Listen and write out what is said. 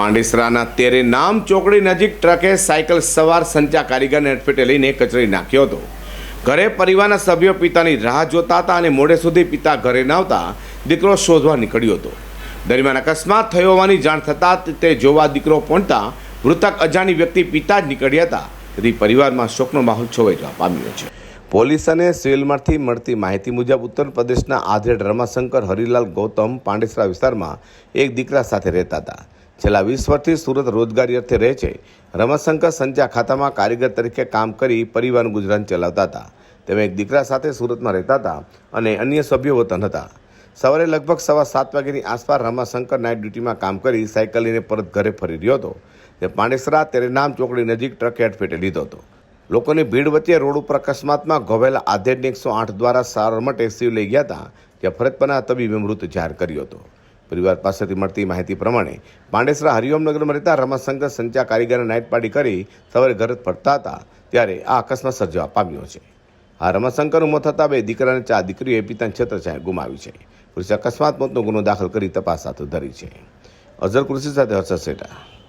પાંડેસરાના તેરે નામ ચોકડી નજીક ટ્રકે સાયકલ સવાર સંચા કારીગરને અડફેટે લઈને કચરી નાખ્યો હતો. ઘરે પરિવારના સભ્યો પિતાની રાહ જોતા હતા અને મોડે સુધી પિતા ઘરે ન આવતા દીકરો શોધવા નીકળ્યો હતો. દરમિયાન અકસ્માત થયો હોવાની જાણ થતાં તે જોવા દીકરો પહોંચતા મૃતક અજાણી વ્યક્તિ પિતા જ નીકળ્યા હતા. તેથી પરિવારમાં શોકનો માહોલ છવાઈ જવા પામ્યો છે. પોલીસ અને સિવિલમાંથી મળતી માહિતી મુજબ ઉત્તર પ્રદેશના આધેડ રમાશંકર, હરિલાલ, ગૌતમ પાંડેસરા વિસ્તારમાં એક દીકરા સાથે રહેતા હતા. છેલ્લા વીસ વર્ષથી સુરત રોજગારી અર્થે રહે છે. રમાશંકર સંચા ખાતામાં કારીગર તરીકે કામ કરી પરિવારનું ગુજરાન ચલાવતા હતા. તેમાં એક દીકરા સાથે સુરતમાં રહેતા હતા અને અન્ય સભ્યો વતન હતા. સવારે લગભગ સવા સાત વાગ્યાની આસપાસ રમાશંકર નાઇટ ડ્યુટીમાં કામ કરી સાયકલ લઈને પરત ઘરે ફરી રહ્યો હતો. તે પાંડેસરા તેરેનામ ચોકડી નજીક ટ્રકે અડફેટે લીધો હતો. લોકોની ભીડ વચ્ચે રોડ ઉપર અકસ્માતમાં ઘોવેલા આધેડને એકસો આઠ દ્વારા સારવાર માટે સિવિલ લઈ ગયા હતા, જ્યાં ફરજ પરના તબીબે મૃત જાહેર કર્યો હતો. પરિવાર પાસેથી મળતી માહિતી પ્રમાણે પાંડેસરા હરિઓમનગરમાં રહેતા રમાશંકર સંચા કારીગર નાઇટ પાર્ટી કરી સવારે ઘરે ફરતા હતા, ત્યારે આ અકસ્માત સર્જવા પામ્યો છે. આ રમાશંકરનું મોત થતાં બે દીકરાને ચાર દીકરીઓએ પિતાની છત્રછાયા ગુમાવી છે. પોલીસે અકસ્માત મોતનો ગુનો દાખલ કરી તપાસ હાથ ધરી છે. અઝર કૃષિ સાથે હર્ષદ શેઠા